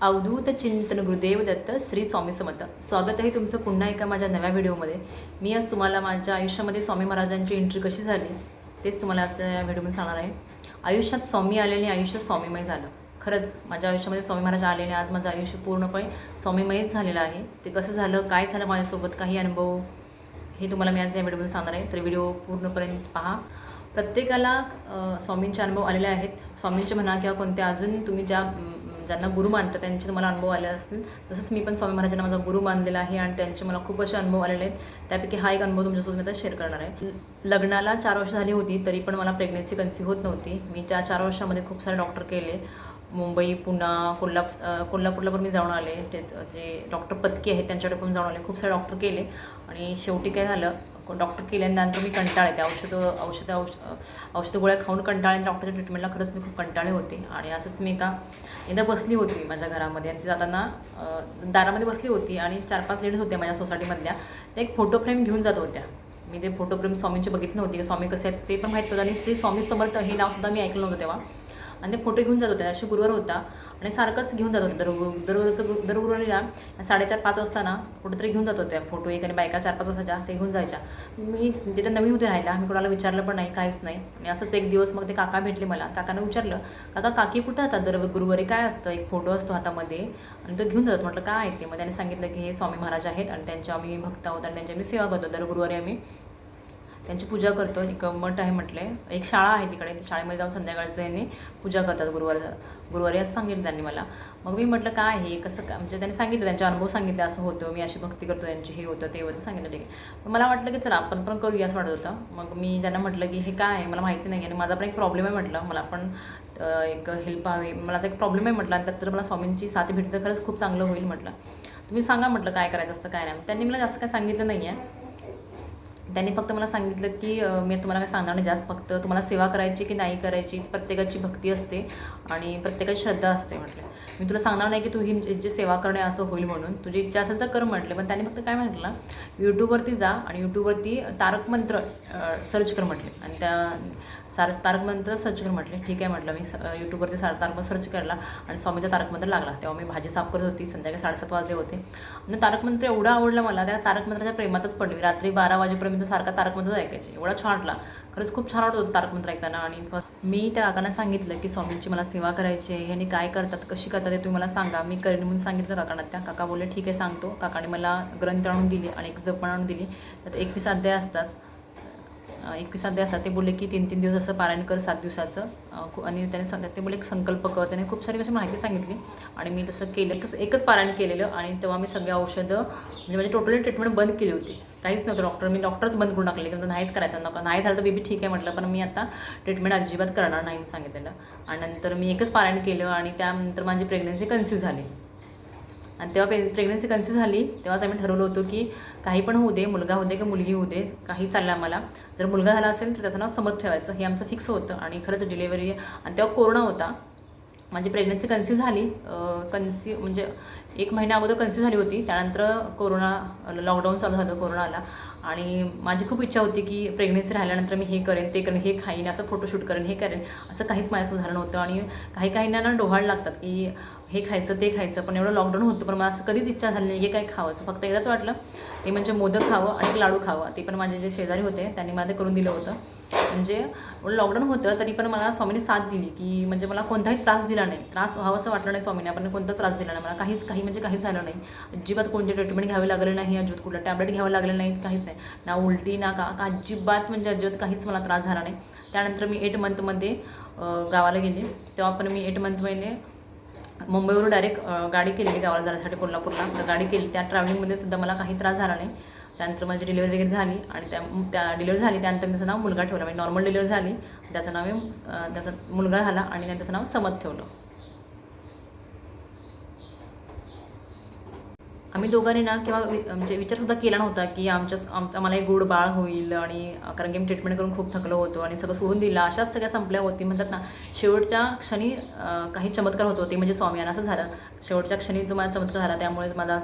अवधूत चिंतन गुरुदेव दत्त श्री स्वामी समर्थ. स्वागत आहे तुमचं पुन्हा एका माझ्या नव्या व्हिडिओमध्ये. मी आज तुम्हाला माझ्या आयुष्यामध्ये स्वामी महाराजांची एंट्री कशी झाली तेच तुम्हाला आज या व्हिडिओमध्ये सांगणार आहे. आयुष्यात स्वामी आलेले आयुष्य स्वामीमय झालं. खरंच माझ्या आयुष्यामध्ये स्वामी महाराज आलेले आज माझं आयुष्य पूर्णपणे स्वामीमयच झालेलं आहे. ते कसं झालं काय झालं माझ्यासोबत काही अनुभव हे तुम्हाला मी आज या व्हिडिओमध्ये सांगणार आहे. तर व्हिडिओ पूर्णपर्यंत पहा. प्रत्येकाला स्वामींचे अनुभव आलेले आहेत. स्वामींचे म्हणा किंवा कोणत्या अजून तुम्ही ज्या ज्यांना गुरु मानतात त्यांचे तुम्हाला अनुभव आले असतील. तसंच मी पण स्वामी महाराजांना माझा गुरु मानलेला आहे आणि त्यांचे मला खूप असे अनुभव आलेले आहेत. त्यापैकी हा एक अनुभव तुमच्यासोबत मी आता शेअर करणार आहे. लग्नाला चार वर्ष झाली होती तरी पण मला प्रेग्नेन्सी कन्सी होत नव्हती. मी त्या चार वर्षामध्ये खूप सारे डॉक्टर केले. मुंबई पुणा कोल्हाप कोल्हापूरला पण मी जाऊन आले. ते जे डॉक्टर पत्की आहेत त्यांच्याकडे पण जाऊन आले. खूप सारे डॉक्टर केले. आणि शेवटी काय झालं डॉक्टर केल्यानंतर मी कंटाळे ते औषधं औषधं औष औषधं गोळ्या खाऊन कंटाळे डॉक्टरच्या ट्रीटमेंटला खरंच मी खूप कंटाळे होते. आणि असंच मी एका एकदा बसली होती माझ्या घरामध्ये आणि ती जाताना दारामध्ये बसली होती आणि चार पाच लेडीज होत्या माझ्या सोसायटीमधल्या. त्या एक फोटो फ्रेम घेऊन जात होत्या. मी ते फोटो फ्रेम स्वामींचे बघितले नव्हते की स्वामी कसे आहेत ते पण माहीत होतं आणि श्री स्वामी समर्थ हे नावसुद्धा मी ऐकलं नव्हतं तेव्हा. आणि ते फोटो घेऊन जात होते अशी गुरुवार होता. आणि सारखंच घेऊन जात होतं दर दररोजचं दर गुरुवारीला साडेचार पाच वाजता ना कुठेतरी घेऊन जात होत्या. फोटो एक आणि बायका चार पाच वाजताच्या ते घेऊन जायच्या. मी तिथे नवीन होते राहिला. मी कोणाला विचारलं पण नाही काहीच नाही. आणि असंच एक दिवस मग ते काका भेटले मला. काकानं विचारलं काका काकी कुठं राहतात दर गुरुवारी काय असतं? एक फोटो असतो हातामध्ये. आणि तो घेऊन जातात म्हटलं काय आहे ते? मग त्याने सांगितलं की हे स्वामी महाराज आहेत आणि त्यांच्या आम्ही भक्त आहोत आणि त्यांची आम्ही सेवा करतो. दर गुरुवारी आम्ही त्यांची पूजा करतो. एक मठ आहे म्हटले एक शाळा आहे तिकडे. शाळेमध्ये जाऊन संध्याकाळचं यांनी पूजा करतात. गुरुवार गुरुवारी असं सांगितलं त्यांनी मला. मग मी म्हटलं काय आहे? कसं का म्हणजे त्यांनी सांगितलं त्यांचे अनुभव सांगितले असं होतं. मी अशी भक्ती करतो. त्यांची हे होतं ते होतं. सांगितलं ठीक आहे. पण मला वाटलं की चला आपण पण करूया असं वाटत होतं. मग मी त्यांना म्हटलं की हे काय आहे? मला माहिती नाही. आणि माझा पण एक प्रॉब्लेम आहे म्हटलं. मला पण एक हेल्प हवी. मला एक प्रॉब्लेम आहे म्हटलं. आणि त्यात तर मला स्वामींची साथ भेटली तर खरंच खूप चांगलं होईल म्हटलं. तुम्ही सांगा म्हटलं काय करायचं असतं काय नाही? त्यांनी मला जास्त काय सांगितलं नाही आहे त्यांनी फक्त मला सांगितलं की मी तुम्हाला काय सांगणार नाही जास्त फक्त तुम्हाला सेवा करायची की नाही करायची प्रत्येकाची भक्ती असते आणि प्रत्येकाची श्रद्धा असते म्हटलं. मी तुला सांगणार नाही की तू ही म्हणजे जे सेवा करणे असं होईल म्हणून. तुझी इच्छा असेल तर कर म्हटलं. पण त्यांनी फक्त काय म्हटलं यूट्यूबवरती जा आणि यूट्यूबवरती तारक मंत्र सर्च कर म्हटले. आणि त्या सार तारक मंत्र सर्च कर म्हटले. ठीक आहे म्हटलं मी यूट्यूबवरती सार तारक मंत्र सर्च करला आणि स्वामीचा तारक मंत्र लागला. तेव्हा मी भाजी साफ करत होती. संध्याकाळी साडेसात वाजले होते. आणि तारक मंत्र एवढा आवडला मला. त्या तारक मंत्राच्या प्रेमातच पडली. रात्री बारा वाजेपर्यंत सारखा तारक मंत्र ऐकायचे. एवढा छान वाटला. खरंच खूप छान वाटत होतं तारक मंत्र ऐकताना. आणि मी त्या काकांना सांगितलं की स्वामींची मला सेवा करायची आहे. आणि काय करतात कशी करतात ते तुम्ही मला सांगा. मी करेन म्हणून सांगितलं काकांना. त्या काका बोलले ठीक आहे सांगतो. काकाने मला ग्रंथ आणून दिले आणि एक जपण आणून दिली. त्यात एकवीस अध्याय असतात. एकवीस अध्याय असतात ते बोलले की तीन तीन दिवस असं पारायण कर सात दिवसाचं. आणि त्याने सांगितलं ते बोलले एक संकल्प कर. त्याने खूप सारी अशी माहिती सांगितली. आणि मी तसं केलं एकच एकच पारायण केलेलं. आणि तेव्हा मी सगळे औषधं म्हणजे माझी टोटली ट्रीटमेंट बंद केली होती. काहीच नव्हतं. डॉक्टर मी डॉक्टरच बंद करून टाकले. की नाहीच करायचं नका. नाही झालं तर बेबी ठीक आहे म्हटलं. पण मी आता ट्रीटमेंट अजिबात करणार नाही सांगितलेलं. आणि नंतर मी एकच पारायण केलं. आणि त्यानंतर माझी प्रेग्नन्सी कन्सिव्ह झाली. आणि तेव्हा पे प्रेग्नन्सी कन्सिव्ह झाली तेव्हाच आम्ही ठरवलं होतं की काही पण होऊ दे मुलगा होऊ दे की मुलगी होऊ दे काही चाललं आम्हाला. जर मुलगा झाला असेल तर त्याचं नाव समज ठेवायचं. हे आमचं फिक्स होतं आणि खरंच डिलेवरी आणि तेव्हा कोरोना होता. माझी प्रेग्नन्सी कन्सिव्ह झाली. कन्सिव्ह म्हणजे एक महिन्या अगोदर कन्सिव्ह झाली होती. त्यानंतर कोरोना लॉकडाऊन चालू झालं कोरोना आला. आणि माझी खूप इच्छा होती की प्रेग्नेन्सी राहिल्यानंतर मी हे करेन ते करेन हे खाईन असं फोटोशूट करेन हे करेन. असं काहीच माझ्यासोबत झालं नव्हतं. आणि काही काहींना ना डोहाळ लागतात की हे खायचं ते खायचं. पण एवढं लॉकडाऊन होतं पण मला असं कधीच इच्छा झाली नाही की काय खावं? फक्त एकदाच वाटलं. ते म्हणजे मोदक खावं आणि लाडू खावं. ते पण माझे जे शेजारी होते त्यांनी मला ते करून दिलं होतं. म्हणजे एवढं लॉकडाऊन होतं तरी पण मला स्वामीने साथ दिली की म्हणजे मला कोणताही त्रास दिला नाही. त्रास व्हावा असं वाटलं नाही स्वामीने आपण कोणताच त्रास दिला नाही. मला काहीच काही म्हणजे काहीच झालं नाही. अजिबात कोणते ट्रीटमेंट घ्यावे लागले नाही अजिबात कुठलं टॅबलेट घ्यावं लागलं नाही काहीच नाही. ना उलटी ना का का अजिबात म्हणजे अजिबात काहीच मला त्रास झाला नाही. त्यानंतर मी एट मंथमध्ये गावाला गेले. तेव्हा पण मी एट मंथमध्ये मुंबईवरून डायरेक्ट गाडी केली गावाला जाण्यासाठी कोल्हापूरला. तर गाडी केली. त्या ट्रॅव्हलिंगमध्ये सुद्धा मला काही त्रास झाला नाही. त्यानंतर माझी डिलिव्हरी वगैरे झाली आणि त्या त्या डिलिव्हरी झाली त्यानंतर त्याचं नाव मुलगा ठेवला. म्हणजे नॉर्मल डिलिव्हरी झाली त्याचं नाव मी त्याचा मुलगा झाला आणि त्यानं त्याचं नाव समत ठेवलं. आम्ही दोघांनी ना किंवा वि- म्हणजे विचारसुद्धा केला नव्हता की आमच्या आमचं आम्हाला एक गोड बाळ होईल आणि कारण की ट्रीटमेंट करून खूप थकलो होतो आणि सगळं सोडून दिलं. अशाच सगळ्या संपल्या होती म्हणतात ना शेवटच्या क्षणी काही चमत्कार होत होते. म्हणजे स्वामी असं झालं. शेवटच्या क्षणी जो माझा चमत्कार झाला त्यामुळेच माझा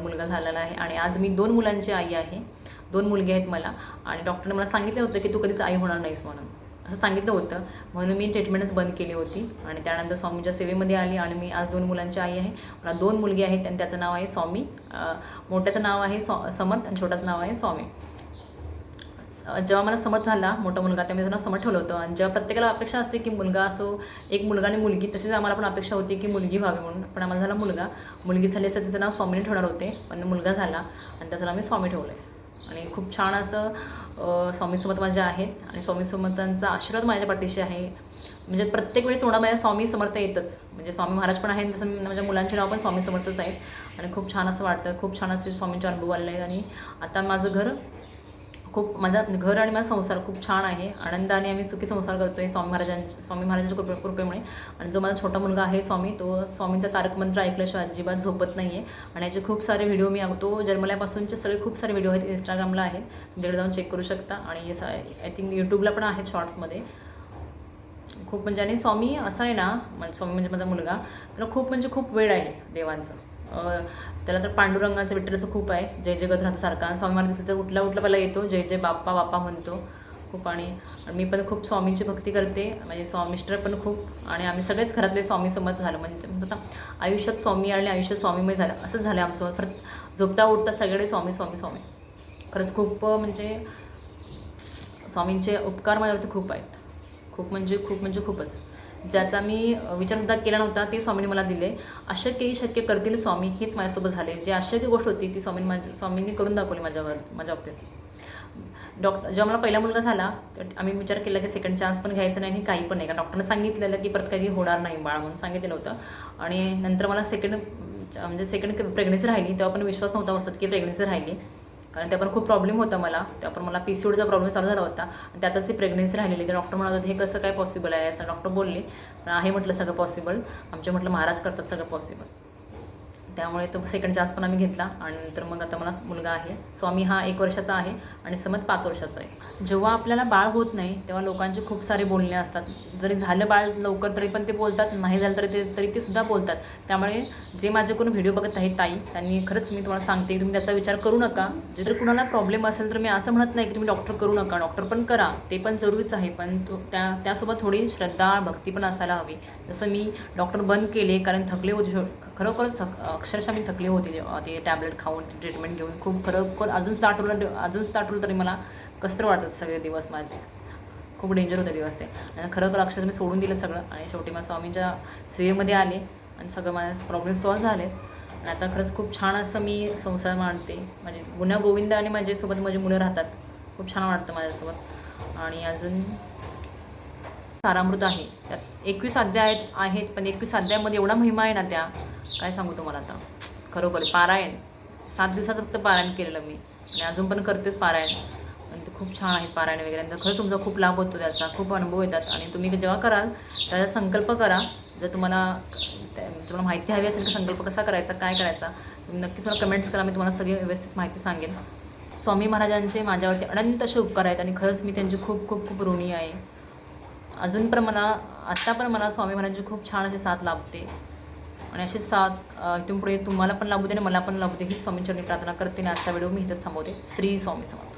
मुलगा झालेला आहे. आणि आज मी दोन मुलांची आई आहे. दोन मुलगे आहेत मला. आणि डॉक्टरने मला सांगितलं होतं की तू कधीच आई होणार नाहीस म्हणून. असं सांगितलं होतं. म्हणून मी ट्रीटमेंटच बंद केली होती. आणि त्यानंतर स्वामीच्या सेवेमध्ये आली आणि मी आज दोन मुलांची आई आहे. मला दोन मुलगी आहेत आणि त्याचं नाव आहे स्वामी. मोठ्याचं नाव आहे सॉ समर्थ आणि छोट्याचं नाव आहे स्वामी. जेव्हा मला समज झाला मोठा मुलगा त्यामुळे त्यांना समज ठेवलं होतं. आणि जेव्हा प्रत्येकाला अपेक्षा असते की मुलगा असो एक मुलगा आणि मुलगी तसेच आम्हाला पण अपेक्षा होती की मुलगी व्हावी म्हणून. पण आम्हाला झाला मुलगा. मुलगी झाली असं तिचं नाव स्वामीने ठेवणार होते. पण मुलगा झाला आणि त्याचं नाव मी स्वामी ठेवलं आहे आणि खूप छान असं स्वामी समर्थ माझे आहेत. आणि स्वामी समर्थांचा आशीर्वाद माझ्या पाठीशी आहे. म्हणजे प्रत्येक वेळी तोंडा माझ्या स्वामी समर्थ येतच. म्हणजे स्वामी महाराज पण आहेत तसं माझ्या मुलांचे नाव पण स्वामी समर्थच आहेत. आणि खूप छान असं वाटतं. खूप छान असे स्वामींचे अनुभव आलेले आहेत. आणि आता माझं घर खूप माझा घर आणि माझा संसार खूप छान आहे. आनंदाने आम्ही सुखी संसार करतो आहे स्वामी महाराजांच्या स्वामी महाराजांच्या कृपे कृपेमुळे. आणि जो माझा छोटा मुलगा आहे स्वामी तो स्वामींचा तारक मंत्र ऐकल्याशिवाय अजिबात झोपत नाही आहे आणि याचे खूप सारे व्हिडिओ मी तो जन्मल्यापासूनचे सगळे खूप सारे व्हिडिओ आहेत इंस्टाग्रामला आहेत. तिकडे जाऊन चेक करू शकता. आणि आय थिंक यूट्यूबला पण आहेत शॉर्ट्समध्ये खूप म्हणजे आणि स्वामी असा आहे ना स्वामी म्हणजे माझा मुलगा. त्याला खूप म्हणजे खूप वेळ आहे देवांचं. त्याला तर पांडुरंगाचं विठ्ठलाचं खूप आहे. जय जय राहतो सारखा. आणि स्वामी महाराज तर उठला उठला पहिला येतो. जय जय बाप्पा बाप्पा म्हणतो. खूप आणि मी पण खूप स्वामींची भक्ती करते. म्हणजे स्वामिस्टर पण खूप. आणि आम्ही सगळेच घरातले स्वामी समज झालं. म्हणजे आता आयुष्यात स्वामी आणि आयुष्यात स्वामीमय झालं. असं झालं आमचं. परत झोपता उठता सगळे स्वामी स्वामी स्वामी. खरंच खूप म्हणजे स्वामींचे उपकार माझ्यावरती खूप आहेत. खूप म्हणजे खूप म्हणजे खूपच. ज्याचा मी विचारसुद्धा केला नव्हता ते स्वामीने मला दिले. अशक्यही शक्य करतील स्वामी हेच माझ्यासोबत झाले. जे अशक्य गोष्ट होती ती स्वामीने माझ्या स्वामींनी करून दाखवली माझ्यावर माझ्या बाबतीत. डॉक्टर जेव्हा मला पहिला मुलगा झाला तर आम्ही विचार केला की सेकंड चान्स पण घ्यायचं नाही आणि काही पण नाही. का डॉक्टरने सांगितलेलं की परत काही होणार नाही बाळ म्हणून सांगितलेलं होतं. आणि नंतर मला सेकंड म्हणजे सेकंड प्रेग्नेन्सी राहिली तेव्हा पण विश्वास नव्हता बसत की प्रेग्नेन्सी राहिली. कारण त्या पण खूप प्रॉब्लेम होता मला. त्या पण मला पी सी ओडचा प्रॉब्लेम चालू झाला होता. आणि त्यातच ती प्रेग्नन्सी राहिलेली. तर डॉक्टर म्हणत होते हे कसं काय पॉसिबल आहे? असं डॉक्टर बोलले. पण आहे म्हटलं सगळं पॉसिबल आमचे म्हटलं महाराज करतात सगळं पॉसिबल त्यामुळे तो सेकंड चान्स पण आम्ही घेतला. आणि नंतर मग आता मला मुलगा आहे. स्वामी हा एक वर्षाचा आहे आणि समज पाच वर्षाचा आहे. जेव्हा आपल्याला बाळ होत नाही तेव्हा लोकांचे खूप सारे बोलणे असतात. जरी झालं बाळ लवकर तरी पण ते बोलतात नाही झालं तरी ते तरी ते सुद्धा बोलतात. त्यामुळे जे माझ्याकडून व्हिडिओ बघत आहेत ताई त्यांनी खरंच मी तुम्हाला सांगते तुम्ही त्याचा विचार करू नका. जर कुणाला प्रॉब्लेम असेल तर मी असं म्हणत नाही की तुम्ही डॉक्टर करू नका. डॉक्टर पण करा. ते पण जरुरीच आहे. पण तो त्या त्यासोबत थोडी श्रद्धा भक्ती पण असायला हवी. जसं मी डॉक्टर बंद केले कारण थकले होते खरोखरच थक अक्षरशः मी थकले होते ते टॅबलेट खाऊन ट्रीटमेंट घेऊन. खूप खरोखर अजून सुद्धा आठवलं अजून सुद्धा आठवलं तरी मला कसं वाटत सगळे दिवस माझे? खूप डेंजर होते दिवस ते. आणि खरोखर अक्षरशः मी सोडून दिलं सगळं. आणि शेवटी मला स्वामींच्या सेवेमध्ये आले आणि सगळं माझे प्रॉब्लेम सॉल्व्ह झाले. आणि आता खरंच खूप छान असं मी संसार मांडते. म्हणजे गुन्हा गोविंद आणि माझ्यासोबत माझी मुलं राहतात. खूप छान वाटतं माझ्यासोबत. आणि अजून सारामृत आहे. त्यात एकवीस अध्याय आहेत आहेत पण एकवीस अध्यायामध्ये एवढा महिमा आहे ना त्या काय सांगू तुम्हाला आता? खरोखर पारायण. सात दिवसाचं फक्त पारायण केलेलं मी. आणि अजून पण करतेच पारायण. आणि ते खूप छान आहे पारायण वगैरे. आणि खरंच तुमचा खूप लाभ होतो त्याचा. खूप अनुभव येतात. आणि तुम्ही जेव्हा कराल त्याचा संकल्प करा. जर तुम्हाला त्या- तुम्हाला माहिती हवी असेल तर संकल्प कसा करायचा काय करायचा तुम्ही नक्कीच मला कमेंट्स करा. मी तुम्हाला सगळी व्यवस्थित माहिती सांगेन. स्वामी महाराजांचे माझ्यावरती अनंत असे उपकार आहेत. आणि खरंच मी त्यांची खूप खूप खूप ऋणी आहे. अजून पण मला आत्ता पण मला स्वामी महाराजांची खूप छान असे साथ लाभते. आणि अशी साथ इथून पुढे तुम्हाला पण लाभू दे आणि मला पण लाभू दे ही स्वामींच्या प्रार्थना करते आणि आजचा व्हिडिओ मी इथंच थांबवते. श्री स्वामी समर्थ.